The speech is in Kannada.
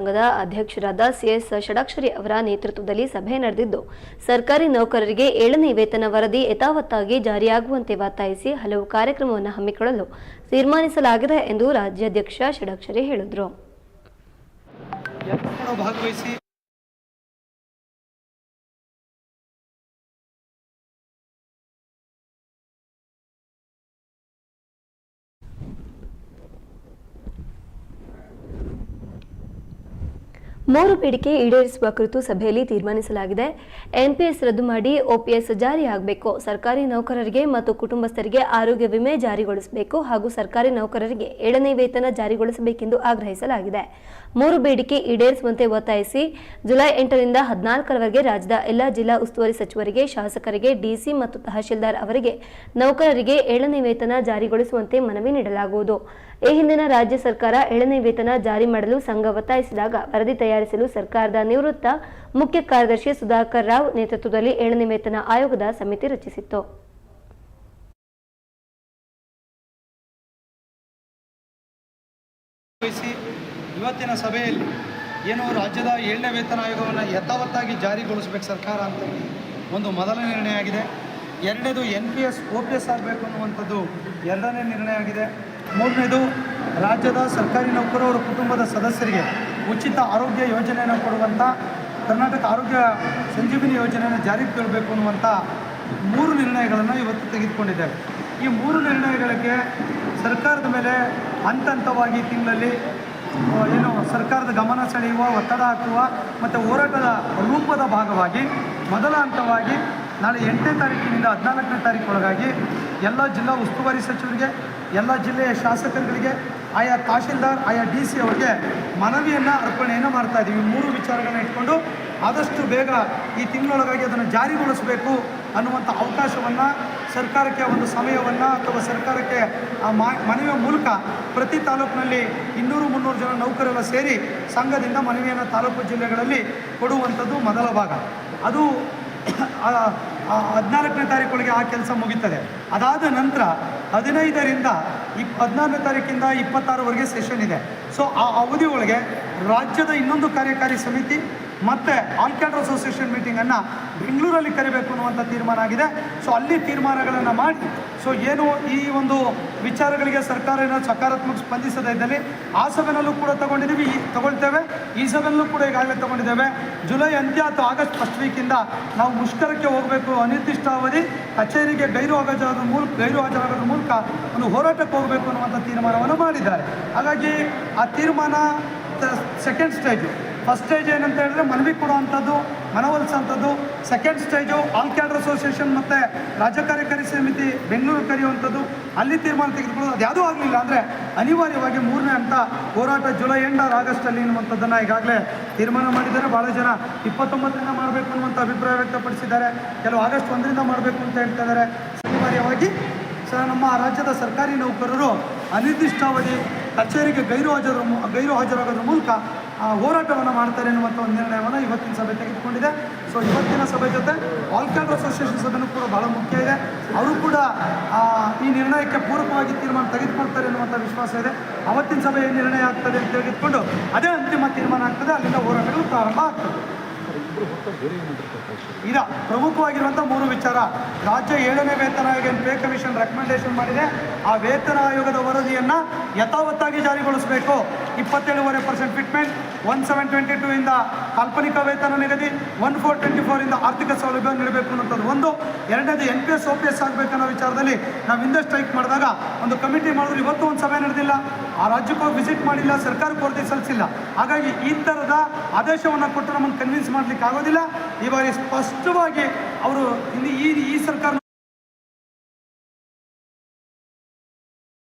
ಸಂಘದ ಅಧ್ಯಕ್ಷರಾದ ಸಿಎಸ್ ಷಡಾಕ್ಷರಿ ಅವರ ನೇತೃತ್ವದಲ್ಲಿ ಸಭೆ ನಡೆದಿದ್ದು, ಸರ್ಕಾರಿ ನೌಕರರಿಗೆ ಏಳನೇ ವೇತನ ವರದಿ ಯಥಾವತ್ತಾಗಿ ಜಾರಿಯಾಗುವಂತೆ ಒತ್ತಾಯಿಸಿ ಹಲವು ಕಾರ್ಯಕ್ರಮವನ್ನು ಹಮ್ಮಿಕೊಳ್ಳಲು ತೀರ್ಮಾನಿಸಲಾಗಿದೆ ಎಂದು ರಾಜ್ಯಾಧ್ಯಕ್ಷ ಷಡಾಕ್ಷರಿ ಹೇಳಿದರು. ಮೂರು ಬೇಡಿಕೆ ಈಡೇರಿಸುವ ಕುರಿತು ಸಭೆಯಲ್ಲಿ ತೀರ್ಮಾನಿಸಲಾಗಿದೆ. ಎನ್ಪಿಎಸ್ ರದ್ದು ಮಾಡಿ ಒಪಿಎಸ್ ಜಾರಿಯಾಗಬೇಕು ಸರ್ಕಾರಿ ನೌಕರರಿಗೆ ಮತ್ತು ಕುಟುಂಬಸ್ಥರಿಗೆ ಆರೋಗ್ಯ ವಿಮೆ ಜಾರಿಗೊಳಿಸಬೇಕು ಹಾಗೂ ಸರ್ಕಾರಿ ನೌಕರರಿಗೆ ಏಳನೇ ವೇತನ ಜಾರಿಗೊಳಿಸಬೇಕೆಂದು ಆಗ್ರಹಿಸಲಾಗಿದೆ. ಮೂರು ಬೇಡಿಕೆ ಈಡೇರಿಸುವಂತೆ ಒತ್ತಾಯಿಸಿ ಜುಲೈ ಎಂಟರಿಂದ ಹದಿನಾಲ್ಕರವರೆಗೆ ರಾಜ್ಯದ ಎಲ್ಲ ಜಿಲ್ಲಾ ಉಸ್ತುವಾರಿ ಸಚಿವರಿಗೆ, ಶಾಸಕರಿಗೆ ಡಿಸಿ ಮತ್ತು ತಹಶೀಲ್ದಾರ್ ಅವರಿಗೆ ನೌಕರರಿಗೆ ಏಳನೇ ವೇತನ ಜಾರಿಗೊಳಿಸುವಂತೆ ಮನವಿ ನೀಡಲಾಗುವುದು. ಈ ಹಿಂದಿನ ರಾಜ್ಯ ಸರ್ಕಾರ ಏಳನೇ ವೇತನ ಜಾರಿ ಮಾಡಲು ಸಂಘ ಒತ್ತಾಯಿಸಿದಾಗ ವರದಿ ತಯಾರಿಸಲು ಸರ್ಕಾರದ ನಿವೃತ್ತ ಮುಖ್ಯ ಕಾರ್ಯದರ್ಶಿ ಸುಧಾಕರ್ ರಾವ್ ನೇತೃತ್ವದಲ್ಲಿ ಏಳನೇ ವೇತನ ಆಯೋಗದ ಸಮಿತಿ ರಚಿಸಿತ್ತು. ಇವತ್ತಿನ ಸಭೆಯಲ್ಲಿ ಏನು ರಾಜ್ಯದ ಏಳನೇ ವೇತನ ಆಯೋಗವನ್ನು ಯಥಾವತ್ತಾಗಿ ಜಾರಿಗೊಳಿಸಬೇಕು ಸರ್ಕಾರ ಅಂತ ಒಂದು ಮೊದಲ ನಿರ್ಣಯ ಆಗಿದೆ. ಎರಡನೇದು N P S, O P S ಆಗಬೇಕು ಅನ್ನುವಂಥದ್ದು ಎರಡನೇ ನಿರ್ಣಯ ಆಗಿದೆ. ಮೂರನೇದು, ರಾಜ್ಯದ ಸರ್ಕಾರಿ ನೌಕರರ ಕುಟುಂಬದ ಸದಸ್ಯರಿಗೆ ಉಚಿತ ಆರೋಗ್ಯ ಯೋಜನೆಯನ್ನು ಕೊಡುವಂಥ ಕರ್ನಾಟಕ ಆರೋಗ್ಯ ಸಂಜೀವಿನಿ ಯೋಜನೆಯನ್ನು ಜಾರಿಗೆ ತರಬೇಕು ಅನ್ನುವಂಥ ಮೂರು ನಿರ್ಣಯಗಳನ್ನು ಇವತ್ತು ತೆಗೆದುಕೊಂಡಿದ್ದೇವೆ. ಈ ಮೂರು ನಿರ್ಣಯಗಳಿಗೆ ಸರ್ಕಾರದ ಮೇಲೆ ಹಂತ ಹಂತವಾಗಿ ತಿಂಗಳಲ್ಲಿ ಏನು ಸರ್ಕಾರದ ಗಮನ ಸೆಳೆಯುವ, ಒತ್ತಡ ಹಾಕುವ ಮತ್ತು ಹೋರಾಟದ ರೂಪದ ಭಾಗವಾಗಿ, ಮೊದಲ ಹಂತವಾಗಿ ನಾಳೆ ಎಂಟನೇ ತಾರೀಕಿನಿಂದ ಹದಿನಾಲ್ಕನೇ ತಾರೀಕೊಳಗಾಗಿ ಎಲ್ಲ ಜಿಲ್ಲಾ ಉಸ್ತುವಾರಿ ಸಚಿವರಿಗೆ ಎಲ್ಲ ಜಿಲ್ಲೆಯ ಶಾಸಕರುಗಳಿಗೆ, ಆಯಾ ತಹಶೀಲ್ದಾರ್, ಆಯಾ ಡಿ ಸಿ ಅವರಿಗೆ ಮನವಿಯನ್ನು, ಅರ್ಪಣೆಯನ್ನು ಮಾಡ್ತಾ ಇದ್ದೀವಿ ಮೂರು ವಿಚಾರಗಳನ್ನ ಇಟ್ಕೊಂಡು ಆದಷ್ಟು ಬೇಗ ಈ ತಿಂಗಳೊಳಗಾಗಿ ಅದನ್ನು ಜಾರಿಗೊಳಿಸಬೇಕು ಅನ್ನುವಂಥ ಅವಕಾಶವನ್ನು, ಸರ್ಕಾರಕ್ಕೆ ಒಂದು ಸಮಯವನ್ನು ಅಥವಾ ಸರ್ಕಾರಕ್ಕೆ ಆ ಮನವಿಯ ಮೂಲಕ ಪ್ರತಿ ತಾಲೂಕಿನಲ್ಲಿ ಇನ್ನೂರು, ಮುನ್ನೂರು ಜನ ನೌಕರೆಲ್ಲ ಸೇರಿ ಸಂಘದಿಂದ ಮನವಿಯನ್ನು ತಾಲೂಕು ಜಿಲ್ಲೆಗಳಲ್ಲಿ ಕೊಡುವಂಥದ್ದು ಮೊದಲ ಭಾಗ. ಅದು ಹದಿನಾಲ್ಕನೇ ತಾರೀಕೊಳಗೆ ಆ ಕೆಲಸ ಮುಗೀತದೆ. ಅದಾದ ನಂತರ ಹದಿನೈದರಿಂದ ಇಪ್ ಹದಿನಾರನೇ ತಾರೀಕಿಂದ ಇಪ್ಪತ್ತಾರವರೆಗೆ ಸೆಷನ್ ಇದೆ. ಸೊ ಆ ಅವಧಿ ಒಳಗೆ ರಾಜ್ಯದ ಇನ್ನೊಂದು ಕಾರ್ಯಕಾರಿ ಸಮಿತಿ ಮತ್ತು ಆಲ್ ಕ್ಯಾಡರ್ ಅಸೋಸಿಯೇಷನ್ ಮೀಟಿಂಗನ್ನು ಬೆಂಗಳೂರಲ್ಲಿ ಕರಿಬೇಕು ಅನ್ನುವಂಥ ತೀರ್ಮಾನ ಆಗಿದೆ. ಸೊ ಅಲ್ಲಿ ತೀರ್ಮಾನಗಳನ್ನು ಮಾಡಿ ಸೊ ಏನು ಈ ಒಂದು ವಿಚಾರಗಳಿಗೆ ಸರ್ಕಾರ ಏನೋ ಸಕಾರಾತ್ಮಕ ಸ್ಪಂದಿಸದೇ ಇದ್ದಲ್ಲಿ, ಆ ಸಭೆನಲ್ಲೂ ಕೂಡ ತಗೊಂಡಿದ್ದೀವಿ, ಈ ತಗೊಳ್ತೇವೆ, ಈ ಸಭೆನಲ್ಲೂ ಕೂಡ ಈಗಾಗಲೇ ತಗೊಂಡಿದ್ದೇವೆ. ಜುಲೈ ಅಂತ್ಯ ಅಥವಾ ಆಗಸ್ಟ್ ಫಸ್ಟ್ ವೀಕಿಂದ ನಾವು ಮುಷ್ಕರಕ್ಕೆ ಹೋಗಬೇಕು ಅನಿರ್ದಿಷ್ಟ ಅವಧಿ ಕಚೇರಿಗೆ ಗೈರು ಹಾಜರಾಗೋದ್ರ ಮೂಲಕ ಗೈರು ಹಾಜರಾಗೋದ್ರ ಮೂಲಕ ಒಂದು ಹೋರಾಟಕ್ಕೆ ಹೋಗಬೇಕು ಅನ್ನುವಂಥ ತೀರ್ಮಾನವನ್ನು ಮಾಡಿದ್ದಾರೆ. ಹಾಗಾಗಿ ಆ ತೀರ್ಮಾನ ಸೆಕೆಂಡ್ ಸ್ಟೇಜು ಫಸ್ಟ್ ಸ್ಟೇಜ್ ಏನಂತ ಹೇಳಿದ್ರೆ ಮನವಿ ಕೊಡುವಂಥದ್ದು, ಮನವೊಲಿಸುವಂಥದ್ದು. Second stage all cadre association ಮತ್ತು ರಾಜ್ಯ ಕಾರ್ಯಕಾರಿ ಸಮಿತಿ ಬೆಂಗಳೂರು ಕರೆಯುವಂಥದ್ದು. ಅಲ್ಲಿ ತೀರ್ಮಾನ ತೆಗೆದುಕೊಳ್ಳೋದು ಅದು ಯಾವುದೂ ಆಗಲಿಲ್ಲ ಅಂದರೆ ಅನಿವಾರ್ಯವಾಗಿ ಮೂರನೇ ಹಂತ ಹೋರಾಟ ಜುಲೈ ಎಂಡ್ ಆರ್ ಆಗಸ್ಟಲ್ಲಿ ಅನ್ನುವಂಥದ್ದನ್ನು ಈಗಾಗಲೇ ತೀರ್ಮಾನ ಮಾಡಿದ್ದಾರೆ. ಭಾಳ ಜನ ಇಪ್ಪತ್ತೊಂಬತ್ತರಿಂದ ಮಾಡಬೇಕು ಅನ್ನುವಂಥ ಅಭಿಪ್ರಾಯ ವ್ಯಕ್ತಪಡಿಸಿದ್ದಾರೆ. ಕೆಲವು ಆಗಸ್ಟ್ ಒಂದರಿಂದ ಮಾಡಬೇಕು ಅಂತ ಹೇಳ್ತಾ ಇದ್ದಾರೆ. ಅನಿವಾರ್ಯವಾಗಿ ಸರ್, ನಮ್ಮ ರಾಜ್ಯದ ಸರ್ಕಾರಿ ನೌಕರರು ಅನಿರ್ದಿಷ್ಟಾವಧಿ ಕಚೇರಿಗೆ ಗೈರು ಹಾಜರು ಗೈರು ಹಾಜರಾಗೋದ್ರ ಮೂಲಕ ಹೋರಾಟವನ್ನು ಮಾಡ್ತಾರೆ ಎನ್ನುವಂಥ ಒಂದು ನಿರ್ಣಯವನ್ನು ಇವತ್ತಿನ ಸಭೆ ತೆಗೆದುಕೊಂಡಿದೆ. ಸೊ ಇವತ್ತಿನ ಸಭೆ ಜೊತೆ ಆಲ್ ಅಸೋಸಿಯೇಷನ್ ಸಭೆನೂ ಕೂಡ ಭಾಳ ಮುಖ್ಯ ಇದೆ. ಅವರು ಕೂಡ ಈ ನಿರ್ಣಯಕ್ಕೆ ಪೂರಕವಾಗಿ ತೀರ್ಮಾನ ತೆಗೆದುಕೊಳ್ತಾರೆ ಅನ್ನುವಂಥ ವಿಶ್ವಾಸ ಇದೆ. ಅವತ್ತಿನ ಸಭೆ ನಿರ್ಣಯ ಆಗ್ತದೆ ಅಂತ ತೆಗೆದುಕೊಂಡು ಅದೇ ಅಂತಿಮ ತೀರ್ಮಾನ ಆಗ್ತದೆ. ಅಲ್ಲಿಂದ ಹೋರಾಟಗಳು ಪ್ರಾರಂಭ ಆಗ್ತದೆ. ಈಗ ಪ್ರಮುಖವಾಗಿರುವಂಥ ಮೂರು ವಿಚಾರ. ರಾಜ್ಯ ಏಳನೇ ವೇತನ ಆಯೋಗ ಪೇ ಕಮಿಷನ್ ರೆಕಮೆಂಡೇಶನ್ ಮಾಡಿದೆ. ಆ ವೇತನ ಆಯೋಗದ ವರದಿಯನ್ನು ಯಥಾವತ್ತಾಗಿ ಜಾರಿಗೊಳಿಸಬೇಕು. ಇಪ್ಪತ್ತೇಳುವರೆ percent fitment one seven twenty two ಇಂದ ಕಾಲ್ಪನಿಕ ವೇತನ ನಿಗದಿ ಒನ್ ಫೋರ್ ಟ್ವೆಂಟಿ ಫೋರ್ ಇಂದ ಆರ್ಥಿಕ ಸೌಲಭ್ಯ ನೀಡಬೇಕು ಅನ್ನೋಂಥದ್ದು ಒಂದು. ಎರಡನೇದು N P S O P S ಆಗಬೇಕನ್ನೋ ವಿಚಾರದಲ್ಲಿ ನಾವು ಹಿಂದೆ ಸ್ಟ್ರೈಕ್ ಮಾಡಿದಾಗ ಒಂದು ಕಮಿಟಿ ಮಾಡಿದ್ರು, ಇವತ್ತು ಒಂದು ಸಭೆ ನಡೆದಿಲ್ಲ. ಆ ರಾಜ್ಯಕ್ಕೂ ವಿಸಿಟ್ ಮಾಡಿಲ್ಲ, ಸರ್ಕಾರಕ್ಕೆ ವರದಿ ಸಲ್ಲಿಸಿಲ್ಲ. ಹಾಗಾಗಿ ಈ ಥರದ ಆದೇಶವನ್ನು ಕೊಟ್ಟು ನಮ್ಮನ್ನು ಕನ್ವಿನ್ಸ್ ಮಾಡಲಿಕ್ಕೆ ಆಗೋದಿಲ್ಲ. ಈ ಬಾರಿ ಸ್ಪಷ್ಟವಾಗಿ ಅವರು ಇಲ್ಲಿ ಈ ಈ ಸರ್ಕಾರ